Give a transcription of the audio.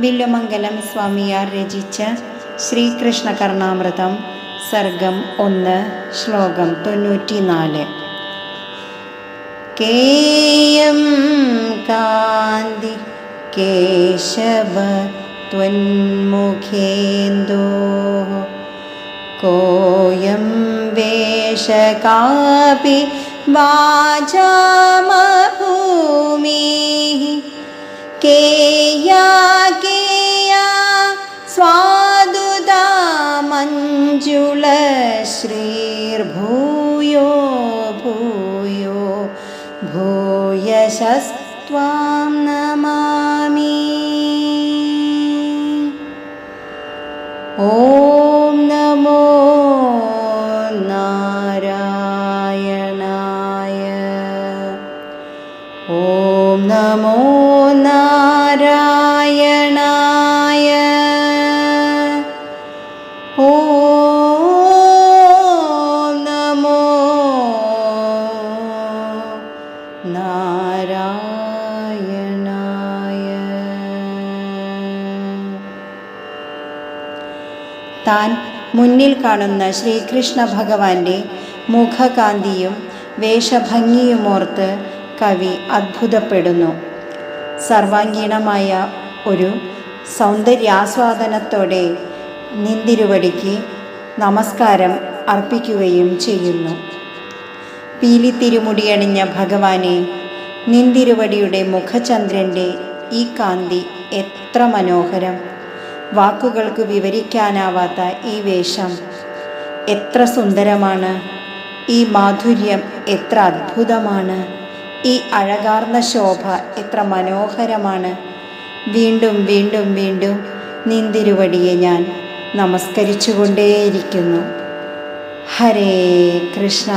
വില്ലുമംഗലം സ്വാമിയാർ രചിച്ച ശ്രീകൃഷ്ണ കർണാമൃതം സർഗം ഒന്ന് ശ്ലോകം തൊണ്ണൂറ്റിനാല്. കേയം കാന്തി കേശവ ത്വന്മുഖേന്ദോ. കോയം വേഷകാപി വാചാമഭൂമി शुलश्रीर्भूयो भूयो भूयशस्त्वां नमामि। ॐ नमो नारायणाय। ॐ नमो नारायण നാരായണായ. താൻ മുന്നിൽ കാണുന്ന ശ്രീകൃഷ്ണ ഭഗവാന്റെ മുഖകാന്തിയും വേഷഭംഗിയുമോർത്ത് കവി അത്ഭുതപ്പെടുന്നു. സർവാംഗീണമായ ഒരു സൗന്ദര്യാസ്വാദനത്തോടെ നിന്തിരുവടിക്ക് നമസ്കാരം അർപ്പിക്കുകയും ചെയ്യുന്നു. പീലിത്തിരുമുടിയണിഞ്ഞ ഭഗവാനെ നിന്തിരുവടിയുടെ മുഖചന്ദ്രന്റെ ഈ കാന്തി എത്ര മനോഹരം. വാക്കുകൾക്ക് വിവരിക്കാനാവാത്ത ഈ വേഷം എത്ര സുന്ദരമാണ്. ഈ മാധുര്യം എത്ര അദ്ഭുതമാണ് ഈ അഴകാർന്ന ശോഭ എത്ര മനോഹരമാണ്. വീണ്ടും വീണ്ടും വീണ്ടും നിന്തിരുവടിയെ ഞാൻ നമസ്കരിച്ചുകൊണ്ടേയിരിക്കുന്നു. ഹരേ കൃഷ്ണ.